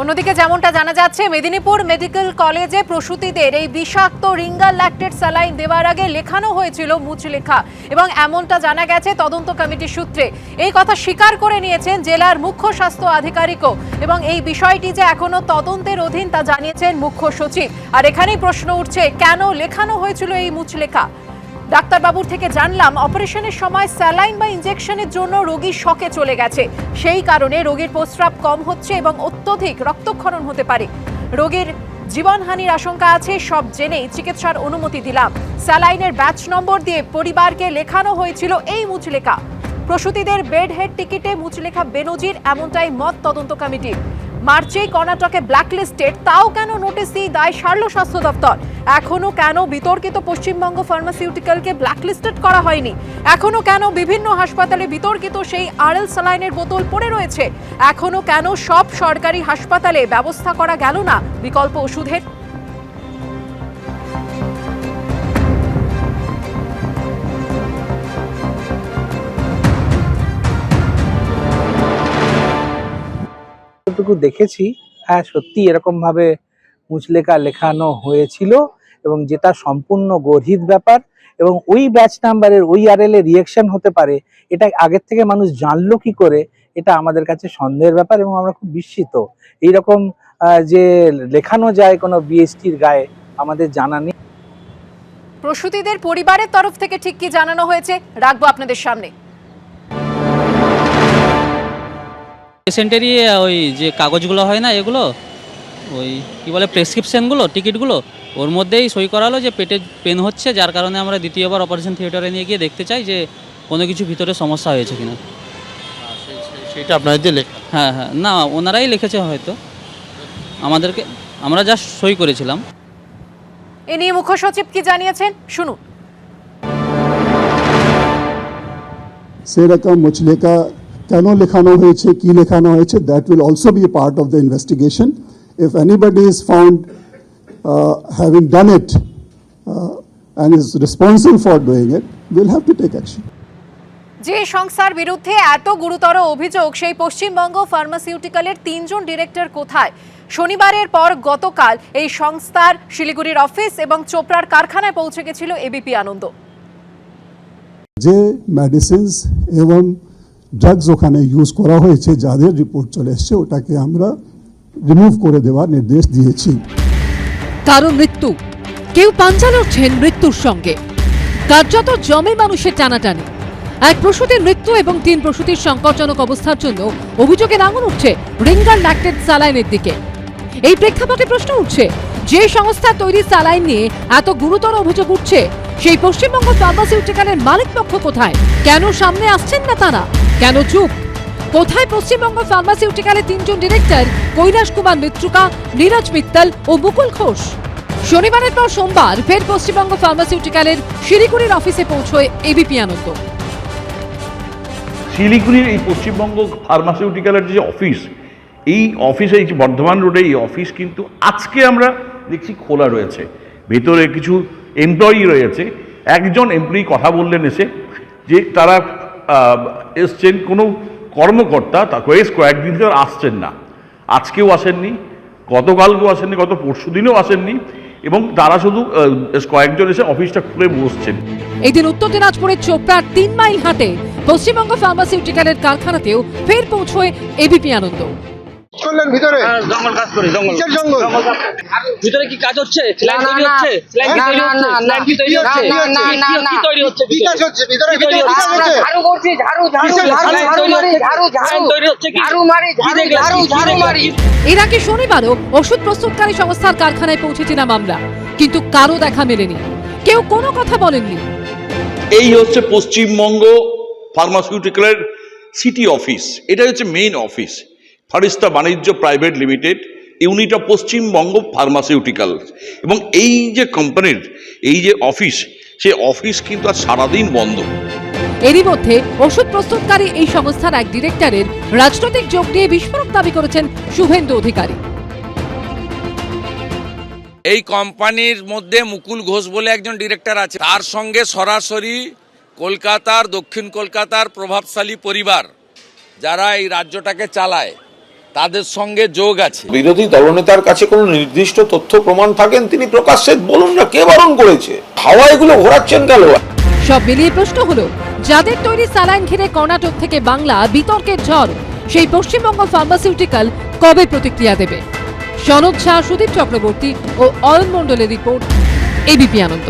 অন্যদিকে যেমনটা জানা যাচ্ছে, মেদিনীপুর মেডিকেল কলেজে প্রসূতিদের এই বিষাক্ত রিঙ্গাল ল্যাকটেড স্যালাইন দেওয়ার আগে লেখানো হয়েছিল মুচলেখা এবং এমনটা জানা গেছে তদন্ত কমিটির সূত্রে। এই কথা স্বীকার করে নিয়েছেন জেলার মুখ্য স্বাস্থ্য আধিকারিকও এবং এই বিষয়টি যে এখনও তদন্তের অধীন তা জানিয়েছেন মুখ্য সচিব। আর এখানেই প্রশ্ন উঠছে, কেন লেখানো হয়েছিল এই মুচলেখা? ডাক্তারবাবুর থেকে জানলাম, অপারেশনের সময় স্যালাইন বা ইনজেকশনের জন্য রোগী শকে চলে গেছে। সেই কারণে রোগীর প্রস্রাব কম হচ্ছে এবং অত্যধিক রক্তক্ষরণ হতে পারে। রোগীর জীবনহানির আশঙ্কা আছে, সব জেনেই চিকিৎসার অনুমতি দিলাম। স্যালাইনের ব্যাচ নম্বর দিয়ে পরিবারকে লেখানো হয়েছিল এই মুচলেখা। প্রসূতিদের বেড হেড টিকিটে মুচলেখা বেনজির, এমনটাই মত তদন্ত কমিটির মার্চেই কর্ণাটকে ব্ল্যাকলিস্টেড তাও কেন নোটিস দিয়ে দায় সারল স্বাস্থ্য দপ্তর? এখনও কেন বিতর্কিত পশ্চিমবঙ্গ ফার্মাসিউটিক্যালকে ব্ল্যাকলিস্টেড করা হয়নি? এখনও কেন বিভিন্ন হাসপাতালে বিতর্কিত সেই আরএল সালাইনের বোতল পড়ে রয়েছে? এখনও কেন সব সরকারি হাসপাতালে ব্যবস্থা করা গেল না? বিকল্প ওষুধের যতটুকু দেখেছি হ্যাঁ সত্যি এরকম ভাবে মুচলেখা লেখানো হয়েছিল এবং যেটা সম্পূর্ণ গর্হিত ব্যাপার এবং ওই ব্যাচ নাম্বারের ওই আরএল এর রিয়েকশন হতে পারে, এটা আগের থেকে মানুষ জানলো কি করে, এটা আমাদের কাছে সন্দেহের ব্যাপার এবং আমরা খুব বিস্মিত। এইরকম যে লেখানো যায় কোনো বিএসটির গায়ে, আমাদের জানা নেই। প্রসূতিদের পরিবারের তরফ থেকে ঠিক কি জানানো হয়েছে, রাখব আপনাদের সামনে। পেশেন্টেরই ওই যে কাগজগুলো হয় না এগুলো ওই কি বলে প্রেসক্রিপশনগুলো টিকিটগুলো ওর মধ্যেই সই করালো যে পেটে পেন হচ্ছে যার কারণে আমরা দ্বিতীয়বার অপারেশন থিয়েটারে নিয়ে গিয়ে দেখতে চাই যে কোনো কিছু ভিতরে সমস্যা হয়েছে কিনা। সেটা আপনাদের দিয়ে লেখা হ্যাঁ হ্যাঁ না ওনারাই লিখেছে হয়তো। আমাদেরকে আমরা জাস্ট সই করেছিলাম। এ নিয়ে মুখ্য সচিব কি জানিয়েছেন? শুনুন। সেরকম মুচলেকা কেন লেখানো হয়েছে কি লেখানো হয়েছে that will also be a part of the investigation if anybody is found having done it and is responsible for doing it will have to take action যে সংস্থার বিরুদ্ধে এত গুরুতর অভিযোগ সেই পশ্চিমবঙ্গ ফার্মাসিউটিক্যালের তিনজন ডিরেক্টর কোথায়? শনিবারের পর গতকাল এই সংস্থার শিলিগুড়ির অফিস এবং চোপড়ার কারখানায় পৌঁছে গেছিল এবিপি আনন্দ। যে মেডিসিনস এবং ড্রাগস ওখানে ইউজ করা হয়েছে, যাদের রিপোর্ট চলে এসছে, ওটাকে আমরা রিমুভ করে দেওয়ার নির্দেশ দিয়েছি। কারও মৃত্যু। কেউ পাঞ্জা লড়ছেন মৃত্যুর সঙ্গে। কার্যত জমে মানুষের টানাটানি। এক প্রসূতির মৃত্যু এবং তিন প্রসূতির সংকটজনক অবস্থার জন্য অভিযোগের আঙুল উঠছে রিঙ্গার ল্যাকটেড সালাইনের দিকে। এই প্রেক্ষাপটে প্রশ্ন উঠছে, যে সংস্থা তৈরি স্যালাইন নিয়ে এত গুরুতর অভিযোগ উঠছে, সেই পশ্চিমবঙ্গ ফার্মাসিউটিক্যালের মালিক পক্ষ কোথায়? কেন সামনে আসছেন না তারা? কেন চুপ? কোথায় পশ্চিমবঙ্গ ফার্মাসিউটিক্যালের তিনজন ডিরেক্টর কৈলাস কুমার মিত্রুকা নীরজ মিত্তাল ও মুকুল ঘোষ? শনিবারের পর সোমবার ফের পশ্চিমবঙ্গ ফার্মাসিউটিক্যালের শিলিগুড়ির অফিসে পৌঁছয় এবিপি আনন্দ। শিলিগুড়ির এই পশ্চিমবঙ্গ ফার্মাসিউটিক্যালের যে অফিস এই অফিসে এই বর্ধমান রোডে এই অফিস কিন্তু আজকে আমরা দেখছি খোলা রয়েছে। ভেতরে কিছু এমপ্লয়ি রয়েছে। একজন এমপ্লয়ি কথা বললেন এসে যে তারা এসছেন কোনো কর্মকর্তা তা এস কয়েকদিন ধরে আসছেন না। আজকেও আসেননি, গতকালকেও আসেননি, গত পরশু দিনেও আসেননি এবং তারা শুধু কয়েকজন এসে অফিসটা খুলে বসছেন। এদিন উত্তর দিনাজপুরের চোপড়ার তিন মাইল হাটে পশ্চিমবঙ্গ ফার্মাসিউটিক্যালের কারখানাতেও ফের পৌঁছয় এবিপি আনন্দ। করলেন ভিতরে? জঙ্গল কাজ করি জঙ্গল। কিসের জঙ্গল? ভিতরে কি কাজ হচ্ছে? না, না, না। না, না, না, না। কি হচ্ছে? না, না, না, না। কি তৈরি হচ্ছে কি কাজ হচ্ছে? ভিতরে কি তৈরি ভিতরে কি কাজ হচ্ছে? হচ্ছে? ঝাড়ু করছি ঝাড়ু ঝাড়ু ঝাড়ু ঝাড়ু? ঝাড়ু মারি ঝাড়ু ঝাড়ু তৈরি হচ্ছে কি? ঝাড়ু মারি ঝাড়ু ঝাড়ু ঝাড়ু মারি। এর আগে শনিবারও ওষুধ প্রস্তুতকারী সংস্থার কারখানায় পৌঁছেছিলাম আমরা কিন্তু কারও দেখা মেলেনি। কেউ কোনো কথা বলেননি। এই হচ্ছে পশ্চিমবঙ্গ ফার্মাসিউটিক্যালের সিটি অফিস এটা হচ্ছে main office Farista Banijya private limited unit of Paschimbanga pharmaceutical এবং এই যে কোম্পানির এই যে অফিস সে অফিস কিন্তু আর সারাদিন বন্ধ। এরই মধ্যে ওষুধ প্রস্তুতকারী এই সংস্থার এক ডিরেক্টরের রাজনৈতিক যোগ নিয়ে বিস্ফোরক দাবি করেছেন শুভেন্দু অধিকারী। এই কোম্পানির মধ্যে মুকুল ঘোষ বলে একজন ডিরেক্টর আছে। তার সঙ্গে সরাসরি কলকাতার দক্ষিণ কলকাতার প্রভাবশালী পরিবার যারা এই রাজ্যটাকে চালায়। তাদের সঙ্গে যোগ আছে। বিরোধী দলনেতার কাছে কোনো নির্দিষ্ট তথ্য প্রমাণ থাকেন তিনি প্রকাশ্যে বলুন না কে বারণ করেছে। হাওয়া এগুলো ঘোরাচ্ছেন কেন? সব মিলিয়ে প্রশ্ন হলো যাদের তৈরি স্যালাইন ঘিরে কর্ণাটক থেকে বাংলা বিতর্কের ঝড় সেই পশ্চিমবঙ্গ ফার্মাসিউটিক্যাল কবে প্রতিক্রিয়া দেবে? সনদ ঝা সুদীপ চক্রবর্তী ও অয়ন মণ্ডলের রিপোর্ট এবিপি আনন্দ।